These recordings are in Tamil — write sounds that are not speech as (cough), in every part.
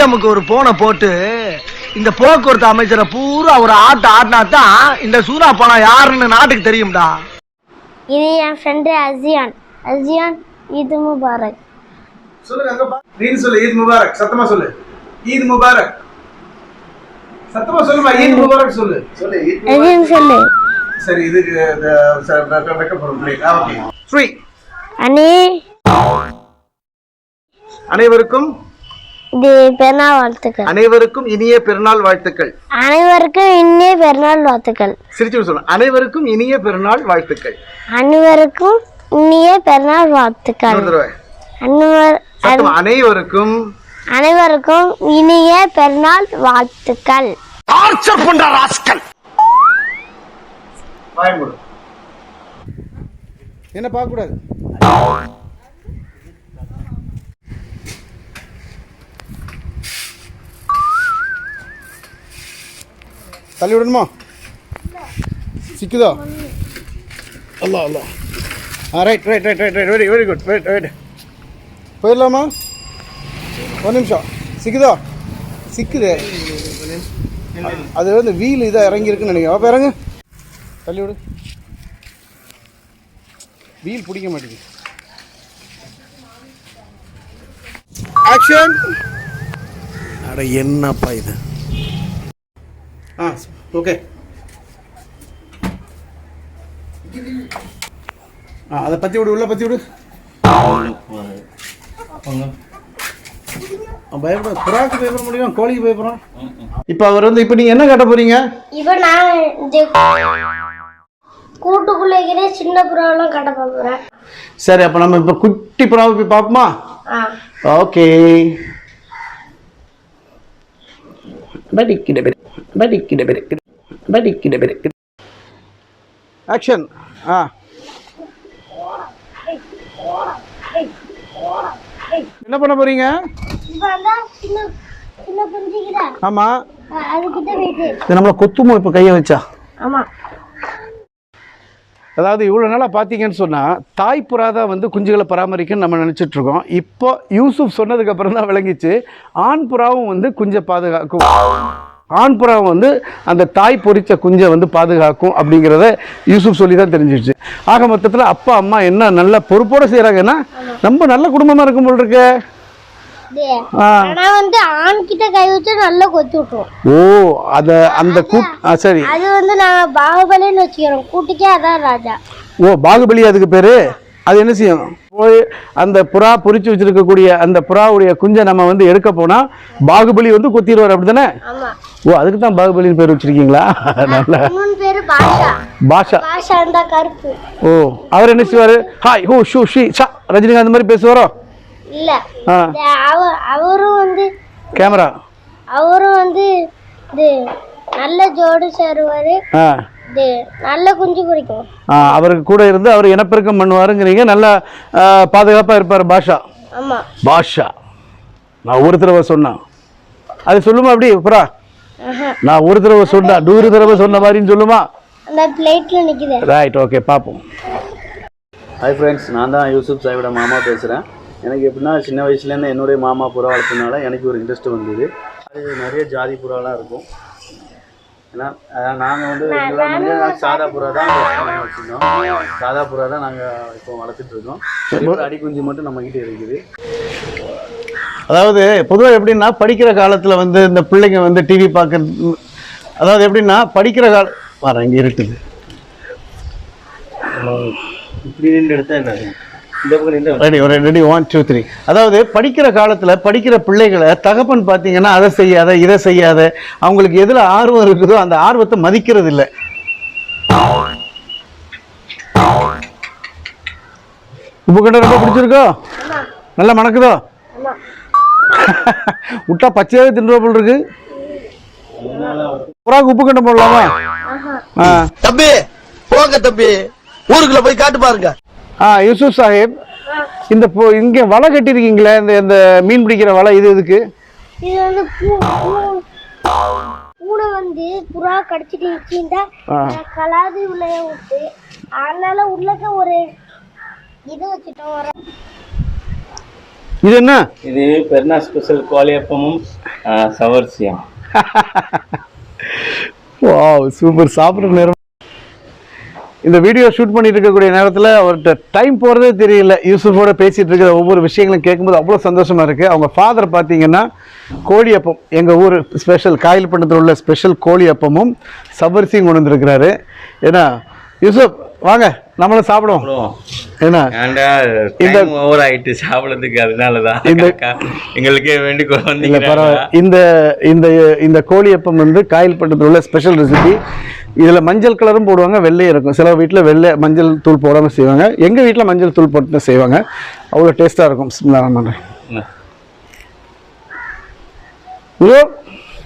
சிஎம்க்கு ஒரு போனை போட்டு இந்த போக்குவரத்து அமைச்சரை பூரா ஒரு ஆட்ட ஆட்டினா தான் இந்த சூறா பணம் யாருன்னு நாட்டுக்கு தெரியும்டா. இது என் ஃப்ரெண்டு அசியான் அசியான் இது முபாரக். சொல்லுங்க அங்க பா நீ சொல்லு ஈத் முபாரக். சத்தமா சொல்லு. ஈத் முபாரக். சத்தமா சொல்லுமா ஈத் முபாரக் சொல்லு. சொல்லு ஈத் அசியான் சொல்லு. சரி இதுக்கு ஸ்ரீ அண்ணே. அனைவருக்கும் பெருநாள் வாழ்த்துக்கள். அனைவருக்கும் இனிய பெருநாள் வாழ்த்துக்கள். அனைவருக்கும் இன்னே பெருநாள் வாழ்த்துக்கள். சிரிச்சு சொல்லு அனைவருக்கும் இனிய பெருநாள் வாழ்த்துக்கள். அனைவருக்கும் இன்னிய பெருநாள் வாழ்த்துக்கள். அனைவருக்கும் அனைவருக்கும் இனிய பெருநாள் வாழ்த்துக்கள். டார்ச்சர் பண்ற ராஸ்கல். என்ன பார்க்க கூடாது தள்ளி விடணுமா? சிக்குதோ? அல்லா அல்லா ஆ right right right right right very very good right right போயிடலாமா? ஒரு நிமிஷம். சிக்குதோ? சிக்குது. அது வந்து வீல் இதாக இறங்கியிருக்குன்னு நினைக்கிறேன். அப்போ இறங்கு. தள்ளி விடு. வீல் பிடிக்க மாட்டேங்குது. ஆக்ஷன் அட என்னப்பா இது? ஆ ஓகே ஆ அதை பற்றி விடு உள்ள பற்றி விடு. பயப்பட புறாக்கு பயப்பட முடியும் கோழிக்கு பயப்படுறோம் இப்போ அவர் வந்து இப்போ நீங்கள் என்ன கட்ட போறீங்க? இப்போ நான் இந்த கூட்டுக்குள்ள இருக்கிற சின்ன புறாவெல்லாம் கட்ட போகிறேன் சரி அப்போ நம்ம இப்போ குட்டி புறாவை போய் பார்ப்போமா? ஓகே ஆக்ஷன் ஆ என்ன பண்ண போறீங்க? ஆமா. நம்மளை கொத்துமோ இப்போ கையை வச்சா. ஆமாம் அதாவது இவ்வளோ நாளாக பார்த்தீங்கன்னு சொன்னால் தாய் புறா தான் வந்து குஞ்சுகளை பராமரிக்கன்னு நம்ம நினச்சிட்டு இருக்கோம். இப்போ யூசுப் சொன்னதுக்கப்புறம் தான் விளங்கிச்சு ஆண் புறாவும் வந்து குஞ்சை பாதுகாக்கும். ஆண் புறாவும் வந்து அந்த தாய் பொறித்த குஞ்சை வந்து பாதுகாக்கும் அப்படிங்கிறத யூசுப் சொல்லி தான் தெரிஞ்சிடுச்சு ஆக மொத்தத்தில் அப்பா அம்மா என்ன நல்ல பொறுப்போடு செய்கிறாங்கன்னா ரொம்ப நல்ல குடும்பமாக இருக்கும் போல் இருக்கு. ஆனா வந்து ஆண் கிட்ட கை வச்சு நல்லா கொத்தி விட்டுரும். ஓ அதை அந்த கூட் சரி. அது வந்து நாங்க பாகுபலின்னு வச்சுக்கிறோம் கூட்டுக்கே அதான் ராஜா. ஓ பாகுபலி அதுக்கு பேரு? அது என்ன செய்யும்? போய் அந்த புறா பொரிச்சு வச்சிருக்கக்கூடிய அந்த புறாவுடைய குஞ்சை நம்ம வந்து எடுக்க போனா பாகுபலி வந்து கொத்திடுவார் அப்படிதானே ஆமா. ஓ அதுக்கு தான் பாகுபலின்னு பேர் வச்சிருக்கீங்களா? நல்ல. பாஷா. கருப்பு. ஓ அவர் என்ன செய்வாரு? ஹாய் ஹூ ஷூ ஷி ஷா ரஜினிகாந்த் மாதிரி பேசுவாரோ? இல்ல. ஆ. இந்த அவ அவரும் வந்து கேமரா. அவரும் வந்து இது நல்ல ஜோடு சேருவாரு. ஆ. இது நல்ல குஞ்சு குறிக்கும் அவருக்கு கூட இருந்து அவர் இனப்பெருக்கம் பண்ணுவாருங்கிறீங்க. நல்லா பாதுகாப்பாக இருப்பார் பாஷா. ஆமா. பாஷா. நான் ஒரு தடவை சொன்னேன் அது சொல்லுமா அப்படி புறா. நான் ஒரு தடவை சொன்னா நூறு தடவை சொன்ன மாதிரின்னு சொல்லுமா? அந்த பிளேட்ல நிக்குது. ரைட் ஓகே பார்ப்போம் ஹாய் ஃப்ரெண்ட்ஸ் நான் தான் யூசுப் சாயோட மாமா பேசுகிறேன் எனக்கு எப்படின்னா சின்ன வயசுலேருந்து என்னுடைய மாமா புறா வளர்த்தனால எனக்கு ஒரு இன்ட்ரெஸ்ட் வந்தது. அது நிறைய ஜாதி புறாலாம் இருக்கும். ஏன்னா நாங்கள் வந்து வந்து நாங்கள் சாதா புறா தான் வச்சுருந்தோம். சாதா புறா தான் நாங்கள் இப்போ வளர்த்துட்டு இருக்கோம். இப்போ அடிக்குஞ்சு மட்டும் நம்மக்கிட்ட இருக்குது. அதாவது பொதுவாக எப்படின்னா படிக்கிற காலத்தில் வந்து இந்த பிள்ளைங்க வந்து டிவி பார்க்கறது அதாவது எப்படின்னா படிக்கிற கால வர இங்கே இருக்குது இப்படி நின்று எடுத்தா என்ன? ரெடி ஒரு ரெடி ஒன் டூ த்ரீ அதாவது படிக்கிற காலத்தில் படிக்கிற பிள்ளைகளை தகப்பன் பார்த்தீங்கன்னா அதை செய்யாத இதை செய்யாத அவங்களுக்கு எதில் ஆர்வம் இருக்குதோ அந்த ஆர்வத்தை மதிக்கிறது இல்லை உப்பு கண்டை ரொம்ப பிடிச்சிருக்கோ? நல்லா மணக்குதோ? விட்டா பச்சையாவே தின்றுவா போல் இருக்கு. புறாக்கு உப்பு கண்டை போடலாமா? தம்பி போங்க தம்பி. ஊருக்குள்ள போய் காட்டு பாருங்க. ஆ யூசுப் சாஹிப் இந்த இங்க வலை கட்டியிருக்கீங்களே இந்த இந்த மீன் பிடிக்கிற வலை இது இதுக்கு இது வந்து பூனை வந்து புறா கடிச்சிட்டு ஆ. கலாதி உள்ள விட்டு அதனால உள்ளக்க ஒரு இது வச்சுட்டோம் வர இது என்ன? இது பெருநா ஸ்பெஷல் கோழியப்பமும் சவர்சியம் (laughs) வாவ் சூப்பர் சாப்பிட்ற நேரம் இந்த வீடியோ ஷூட் பண்ணிட்டு இருக்கக்கூடிய நேரத்தில் அவர்கிட்ட டைம் போகிறதே தெரியல. யூசுஃபோட பேசிகிட்டு இருக்கிற ஒவ்வொரு விஷயங்களும் கேட்கும்போது அவ்வளோ சந்தோஷமாக இருக்கு. அவங்க ஃபாதர் பார்த்தீங்கன்னா கோழியப்பம் எங்கள் ஊர் ஸ்பெஷல் காயல்பட்டத்தில் உள்ள ஸ்பெஷல் கோழி அப்பமும் சபரிசியும் கொண்டு வந்துருக்கிறாரு. ஏன்னா யூசுப் வாங்க. நம்மளும் சாப்பிடுவோம். ஏன்னா ஏன்டா இந்த- ஓவர் ஆயிட்டு சாப்பிடறதுக்கு அதனாலதான். இந்த- எங்களுக்கே வேண்டி இல்ல பரவாயில்ல. இந்த இந்த இந்த கோழியப்பம் வந்து காயல்பட்டத்தில் உள்ள ஸ்பெஷல் ரெசிபி இதில் மஞ்சள் கலரும் போடுவாங்க வெள்ளையும் இருக்கும். சில வீட்டில் வெள்ளை மஞ்சள் தூள் போடாமல் செய்வாங்க. எங்கள் வீட்டில் மஞ்சள் தூள் போட்டு தான் செய்வாங்க. அவ்வளோ டேஸ்ட்டாக இருக்கும்.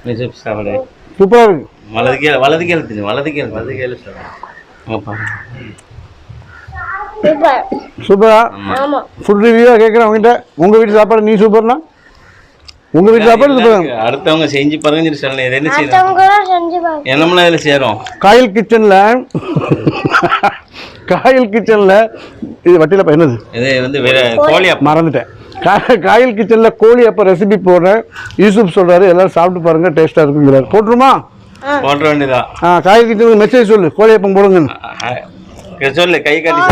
நிஜம் சாப்பிடு. சூப்பராக இருக்கு. வலது கீழே வலது தின்னு வலது கீழே வலது அங்க பாரு. சூப்பர். சூப்பரா? ஆமா. ஃபுட் ரிவ்யூவாக கேட்குறேன் அவங்ககிட்ட உங்கள் வீட்டு சாப்பாடு நீ சூப்பர்னா? உங்கள் வீட்டு சாப்பாடு சூப்பர் அடுத்தவங்க செஞ்சு பாருங்க சொல்லி சொல்லணும் இது என்ன செய்யணும்? மற்றவங்களும் செஞ்சு பாருங்க. என்னமெல்லாம் இதுல சேரும்? காயல் கிச்சனில் காயல் கிச்சனில் இது வட்டியில் என்னது? இது வந்து கோழி மறந்துட்டேன். காயல் கிச்சனில் கோழி அப்போ ரெசிபி போடுறேன். யூசுப் சொல்கிறாரு எல்லாரும் சாப்பிட்டு பாருங்க டேஸ்ட்டாக இருக்குங்கிறாரு. போட்டுருமா? போன்ற வேண்டியதான் ஆ காயல் கிச்சனுக்கு மெசேஜ் சொல்லு. கோழி அப்பம் போடுங்க சொல்லு கை காட்டி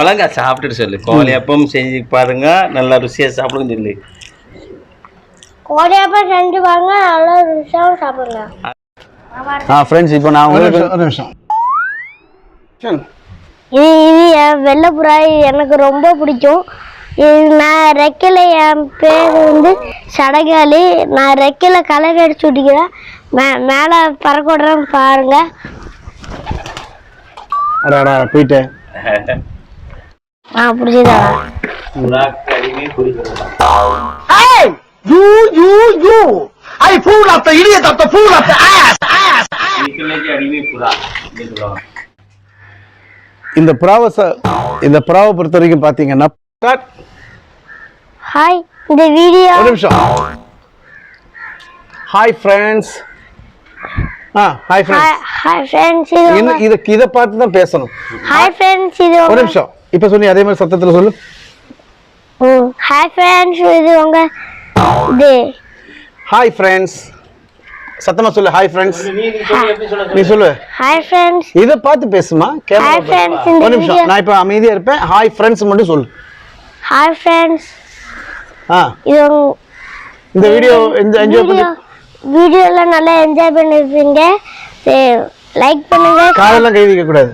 ஒழுங்கா சாப்பிட்டுட்டு சொல்லு. கோழி அப்பம் செஞ்சு பாருங்க நல்லா ருசியா சாப்பிடுங்க சொல்லு. கோடியாப்பா செஞ்சு பாருங்க நல்லா ருசியாவும் சாப்பிடுங்க. ஆ ஃப்ரெண்ட்ஸ் இப்போ நான் ஒரு உங்களுக்கு நிமிஷம் ஒரு நிமிஷம். இது இது என் வெள்ளைப்புறா எனக்கு ரொம்ப பிடிக்கும். இது நான் ரெக்கையில் என் பேர் வந்து சடகாளி நான் ரெக்கையில் கலர் அடிச்சு விட்டிக்கிறேன் மே மேலே பறக்க விடுறேன் பாருங்க. அடா அடா போயிட்டேன் ஆ இந்த புறாவை இந்த புறாவை பொறுத்த வரைக்கும் பார்த்தீங்கன்னா Cut. ஹாய் இந்த வீடியோ ஒரு நிமிஷம். Hi friends hi friends hi friends இது இதை இதை பார்த்து தான் பேசணும். ஹாய் ஃப்ரெண்ட்ஸ் இது ஒரு நிமிஷம். இப்போ சொல்லி அதே மாதிரி சத்தத்தில் சொல்லு. ஹாய் ஃப்ரெண்ட்ஸ் இது உங்க இது. ஹாய் ஃப்ரெண்ட்ஸ் சத்தமா சொல்லு ஹாய் ஃப்ரெண்ட்ஸ் நீ சொல்லு ஹாய் ஃப்ரெண்ட்ஸ் இதை பார்த்து பேசுமா? கேமரா ஹாய் ஃப்ரெண்ட்ஸ் இந்த ஒரு நிமிஷம். நான் இப்போ அமைதியா இருப்பேன். ஹாய் ஃப்ரெண்ட்ஸ் மட்டும் சொல்லு. ஹாய் ஃப்ரெண்ட்ஸ் ஆ. இது இந்த வீடியோ இந்த என்ஜாய் பண்ணி வீடியோ வீடியோல நல்லா என்ஜாய் பண்ணிருப்பீங்க. லைக் பண்ணுங்க. காதெல்லாம் கை வைக்க கூடாது.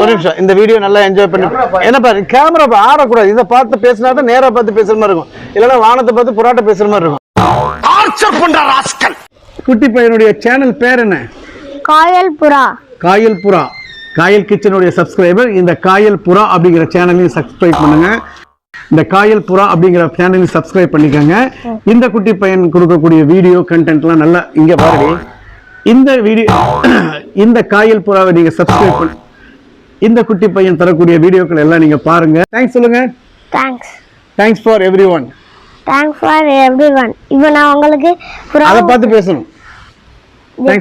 ஒரு நிமிஷம். இந்த வீடியோ நல்லா என்ஜாய் பண்ணி என்ன பாரு கேமரா ஆடக்கூடாது. இதை பார்த்து பேசினா தான் நேரா பார்த்து பேசுற மாதிரி இருக்கும். இல்லைன்னா வானத்தை பார்த்து புறாட்ட பேசுற மாதிரி இருக்கும். Torture பண்ற ராஸ்கல். குட்டி பையனுடைய சேனல் பேர் என்ன? காயல் புறா. காயல் புறா. காயல் கிச்சனுடைய சப்ஸ்கிரைபர் இந்த காயல் புறா அப்படிங்கிற சேனலையும் சப்ஸ்கிரைப் பண்ணுங்க. இந்த காயல் புறா அப்படிங்கிற சேனலையும் சப்ஸ்கிரைப் பண்ணிக்கோங்க. இந்த குட்டி பையன் கொடுக்கக்கூடிய வீடியோ கண்டென்ட்லாம் நல்லா இங்க பாருடி இந்த வீடியோ (coughs) இந்த காயல் புறாவை நீங்க சப்ஸ்கிரைப் பண்ணி இந்த குட்டி பையன் தரக்கூடிய வீடியோக்கள் எல்லாம் நீங்க பாருங்க. தேங்க்ஸ் சொல்லுங்க. Thanks thanks for everyone thanks for everyone இப்போ நான் உங்களுக்கு அதை பார்த்து பேசணும்.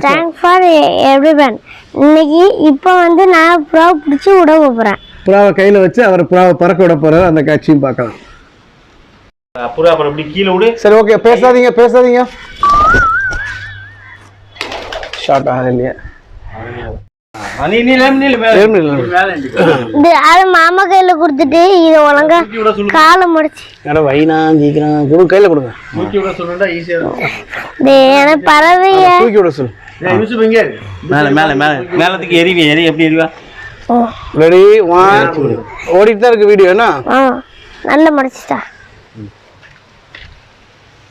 தேங்க்ஸ் ஃபார் எவ்ரி ஒன் இன்னைக்கு இப்போ வந்து நான் புறா பிடிச்சி விட போகிறேன் புறாவை கையில வச்சு அவர் புறாவை பறக்க விட போறாரு. அந்த காட்சியும் பார்க்கலாம். புறா அப்புறம் இப்படி கீழே விடு. சரி ஓகே பேசாதீங்க பேசாதீங்க. ஷார்ட் ஆகல இல்லையா. ஆ, நீ நீ லேம் நீ மேல ஏறும் இல்லை. மேல நின்னுக்கோ. இது அது மாமா கையில் கொடுத்துட்டு இதை ஒழுங்கா காலை முடிச்சு. வைனா ஜீக்கிரம் கொடு கையில கொடுங்க. தூக்கி விட சொல்லுடா ஈஸியா இருக்கும். இது எனக்கு பறவைய? தூக்கி விட சொல்லு? மேல மேல மேல. மேலத்துக்கு எரிவி எரி எப்படி எரிவா ரெடி ஒன் ஓடிட்டு தான் இருக்கு வீடியோ என்ன? நல்லா முடிச்சிட்டா.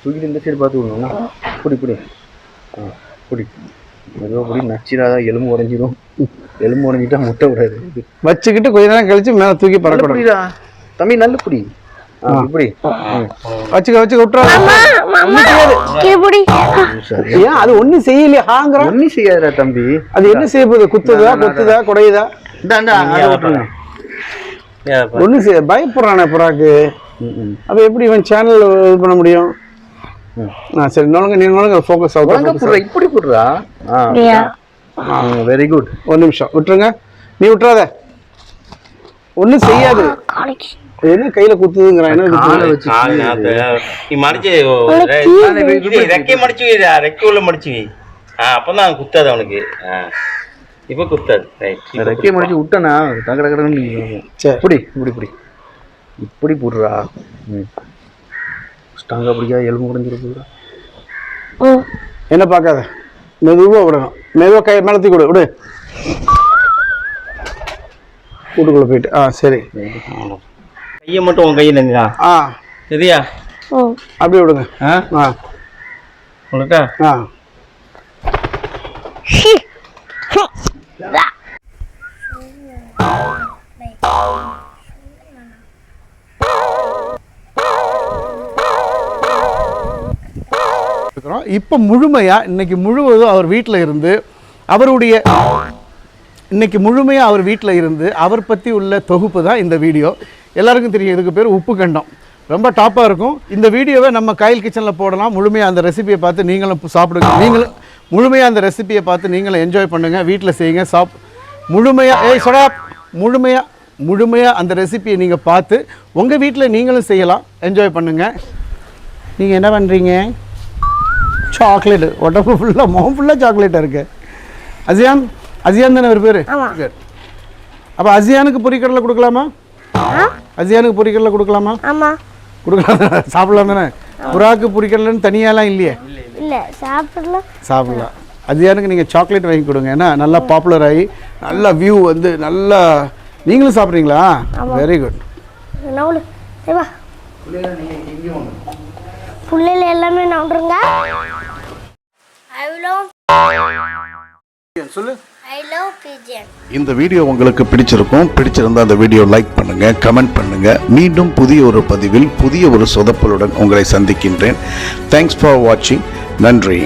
தூக்கிட்டு இந்த சைடு பார்த்து விடணும்னா புடி புடி. புடி. மெதுவாக புடி நச்சிடாதான் எலும்பு உடஞ்சிரும். எலும்பு உடஞ்சிட்டா முட்டை விடாது. வச்சுக்கிட்டு கொஞ்ச நேரம் கழிச்சு மேல தூக்கி பறக்க விடணும் புடிடா. தம்பி நல்ல புடி. இப்படி வச்சுக்க வச்சுக்க விட்டுறாங்க அது ஒண்ணும் செய்யலையே ஹாங்கிற? ஒன்றும் செய்யாதுடா தம்பி. அது என்ன செய்ய போகுது? குத்துதா கொத்துதா குடையுதா? செய்ய பயப்படுறானே புறாக்கு. அப்ப எப்படி இவன் சேனல் இது பண்ண முடியும்? ஆ சரி நோங்க நீ நோங்க ஃபோக்கஸ் ஆகும் புடுறா இப்படி புடுறா வெரி குட் ஒரு நிமிஷம் விட்டுருங்க. நீ விட்டுறாத. ஒன்றும் செய்யாது. என்ன கையில குத்துதுங்கிறான். நீ மடிச்சு ரெக்கை மடிச்சு வைடா ரெக்கை உள்ள மடிச்சு அப்பதான் குத்தாது அவனுக்கு. இப்ப குத்தாது. ரைட் ரெக்கையை மடிச்சு விட்டனா டக்கு டக்கு டக்குன்னு சரி. இப்படி இப்படி இப்படி. இப்படி போடுறா. ம். ஸ்ட்ராங்காக பிடிக்காத எலும்பு குறைஞ்சிட போடுறா என்ன பார்க்காத? மெதுவா விடணும். மெதுவா கை மேல தூக்கி விடு. வீட்டுக்குள்ள போயிட்டு. ஆ சரி. கையை மட்டும் உன் கையில் இருங்கா ஆ. சரியா? ம் அப்படியே விடுங்க. ஆ? ஆ. உனக்கா? ஆ. இப்போ முழுமையாக இன்றைக்கி முழுவதும் அவர் வீட்டில் இருந்து அவருடைய இன்னைக்கு முழுமையாக அவர் வீட்டில் இருந்து அவர் பற்றி உள்ள தொகுப்பு தான் இந்த வீடியோ. எல்லாருக்கும் தெரியும் இதுக்கு பேர் உப்பு கண்டம். ரொம்ப டாப்பாக இருக்கும். இந்த வீடியோவை நம்ம கைல் கிச்சனில் போடலாம். முழுமையாக அந்த ரெசிபியை பார்த்து நீங்களும் சாப்பிடுங்க. நீங்களும் முழுமையாக அந்த ரெசிபியை பார்த்து நீங்களும் என்ஜாய் பண்ணுங்கள் வீட்டில் செய்யுங்க. சாப் முழுமையாக ஏய் சொடா! முழுமையாக முழுமையாக அந்த ரெசிபியை நீங்கள் பார்த்து உங்கள் வீட்டில் நீங்களும் செய்யலாம். என்ஜாய் பண்ணுங்கள் நீங்கள் என்ன பண்ணுறீங்க சாக்லேட்டு. உடம்பு ஃபுல்லாக முகம் ஃபுல்லாக சாக்லேட்டாக இருக்கு. அசியான் அசியான் தானே ஒரு பேர்? அப்போ அசியானுக்கு பொரிக்கடலை கொடுக்கலாமா? அசியானுக்கு பொரிக்கடலை கொடுக்கலாமா? ஆமாம் கொடுக்கலாம்? சாப்பிடலாம் தானே? புறாக்கு பொரிக்கடலைன்னு தனியாலாம் இல்லையே? இல்லை சாப்பிடலாம் சாப்பிடலாம். அசியானுக்கு நீங்கள் சாக்லேட் வாங்கி கொடுங்க. ஏன்னா நல்லா பாப்புலர் ஆகி நல்ல வியூ வந்து நல்லா நீங்களும் சாப்பிட்றீங்களா? வெரி குட் நவுலு சரி வா. புள்ளையில எல்லாமே நவுண்டுருங்க. ஐ லவ் சொல்லு. ஐ லவ் பிஜிஎன் இந்த வீடியோ உங்களுக்கு பிடிச்சிருக்கும் பிடிச்சிருந்தா அந்த வீடியோ லைக் பண்ணுங்க கமெண்ட் பண்ணுங்க. மீண்டும் புதிய ஒரு பதிவில் புதிய ஒரு சொதப்பலுடன் உங்களை சந்திக்கின்றேன். தேங்க்ஸ் ஃபார் வாட்சிங் நன்றி.